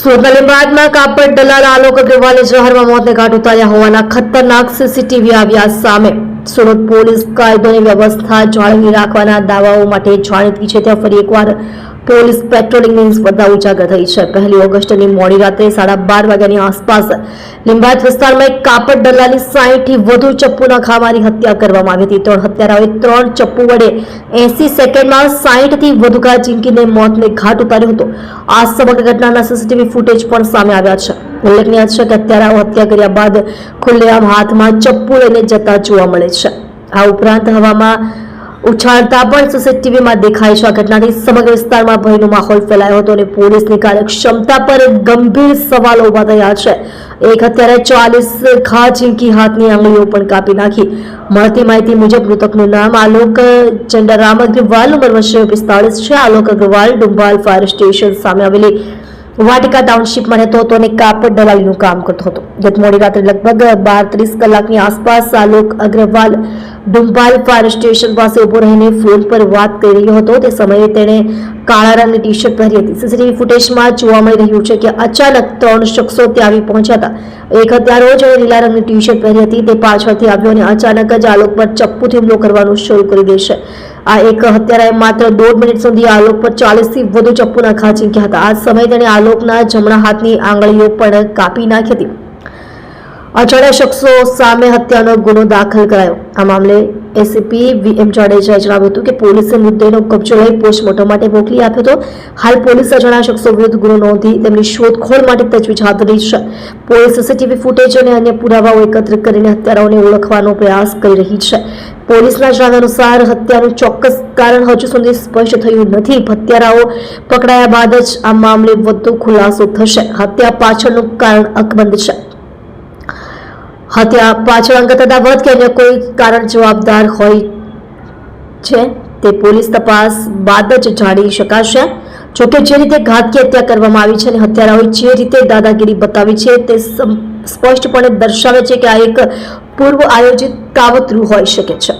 સુરતના લીંબાયતમાં કાપડ દલાલ આલોક અગ્રવાલે જહરમાં મોતને ઘાટ ઉતાર્યા હોવાના ખતરનાક સીસીટીવી આવ્યા સામે. સુરત પોલીસ કાયદોની વ્યવસ્થા જાળવી રાખવાના દાવાઓ માટે જાણીતી છે. ત્યાં ફરી એકવાર પોલીસ પેટ્રોલિંગની સ્પર્ધા ઉજાગર થઈ છે. પહેલી ઓગસ્ટની મોડી રાત્રે સાડા બાર વાગ્યાની આસપાસ લિંબાયત વિસ્તારમાં એક કાપડ દલાલની સાહીઠથી વધુ ચપ્પુના ખાવાની હત્યા કરવામાં આવી હતી. ત્રણ હત્યારાઓએ ત્રણ ચપ્પુ વડે એસી સેકન્ડમાં સાહીઠથી વધુ ઘા ચીંકીને મોતને ઘાટ ઉતાર્યો હતો. આ સમગ્ર ઘટનાના સીસીટીવી ફૂટેજ પણ સામે આવ્યા છે. ઉલ્લેખનીય છે કે હત્યારાઓ હત્યા કર્યા બાદ ખુલ્લેઆમ હાથમાં ચપ્પુ લઈને જતા જોવા મળે છે. આ ઉપરાંત હવામાં ઉછાળતા પણ સીસીટીવીમાં દેખાય છે. આ ઘટનાથી સમગ્ર વિસ્તારમાં ભયનો માહોલ ફેલાયો હતો અને પોલીસની કાર્યક્ષમતા પર ગંભીર સવાલો ઊભા થયા છે. એક હત્યારે ચાલીસ ઘા ચીંકી હાથની આંગળીઓ પણ કાપી નાખી. મળતી માહિતી મુજબ મૃતકનું નામ આલોક ચંડારામ અગ્રવાલ, ઉંમર વર્ષે પિસ્તાળીસ છે. આલોક અગ્રવાલ ડુંબાલ ફાયર સ્ટેશન સામે આવેલી વાટિકા ટાઉનશીપમાં રહેતો હતો અને કાપડ દલાલીનું કામ કરતો હતો. ગત મોડી રાત્રે લગભગ બાર ત્રીસ કલાકની આસપાસ આલોક અગ્રવાલ ડુંભાલ ફાયર સ્ટેશન પાસે ઊભો રહીને ફોન પર વાત કરી રહ્યો હતો. તે સમયે તેણે કાળા રંગની ટી શર્ટ પહેરી હતી. સીસીટીવી ફૂટેજમાં જોવા મળી રહ્યું છે કે અચાનક ત્રણ શખ્સો ત્યાં આવી પહોંચ્યા હતા. એક હત્યારો જેણે લીલા રંગની ટી શર્ટ પહેરી હતી. તે પાછળથી આવ્યો અને અચાનક જ આલોક પર ચપ્પુથી હુમલો કરવાનું શરૂ કરી દેશે. આ એક હત્યારાએ માત્ર દોઢ મિનિટ સુધી આલોક પર ચાલીસથી વધુ ચપ્પુના ઘા ચીંક્યા હતા. આ સમયે તેણે આલોકના જમણા હાથની આંગળીઓ પણ કાપી નાખી હતી. અજાણ્યા શખ્સો સામે હત્યાનો ગુનો દાખલ કરાયો. આ મામલે એસીપી વીએમ જાડેજાએ જણાવ્યું હતું કે પોલીસે મુદ્દેનો કબજો લઈ પોસ્ટમોર્ટમ માટે મોકલી આપ્યો હતો. હાલ પોલીસ અજાણ્યા શખ્સો વિરુદ્ધ ગુનો નોંધી તેમની શોધખોળ માટે તજવીજ હાથ ધરી છે. પોલીસ સીસીટીવી ફૂટેજ અને અન્ય પુરાવાઓ એકત્ર કરીને હત્યારાઓને ઓળખવાનો પ્રયાસ કરી રહી છે. પોલીસના જણાવ્યા અનુસાર હત્યાનું ચોક્કસ કારણ હજુ સુધી સ્પષ્ટ થયું નથી. હત્યારાઓ પકડાયા બાદ જ આ મામલે વધુ ખુલાસો થશે. હત્યા પાછળનું કારણ અકબંધ છે. હત્યા પાછળ અંગત અદાવત કે અન્ય કોઈ કારણ જવાબદાર હોય છે તે પોલીસ તપાસ બાદ જ જાણી શકાશે. જોકે જે રીતે ઘાતકી હત્યા કરવામાં આવી છે અને હત્યારાઓએ જે રીતે દાદાગીરી બતાવી છે તે સ્પષ્ટપણે દર્શાવે છે કે આ એક પૂર્વ આયોજિત કાવતરું હોઈ શકે છે.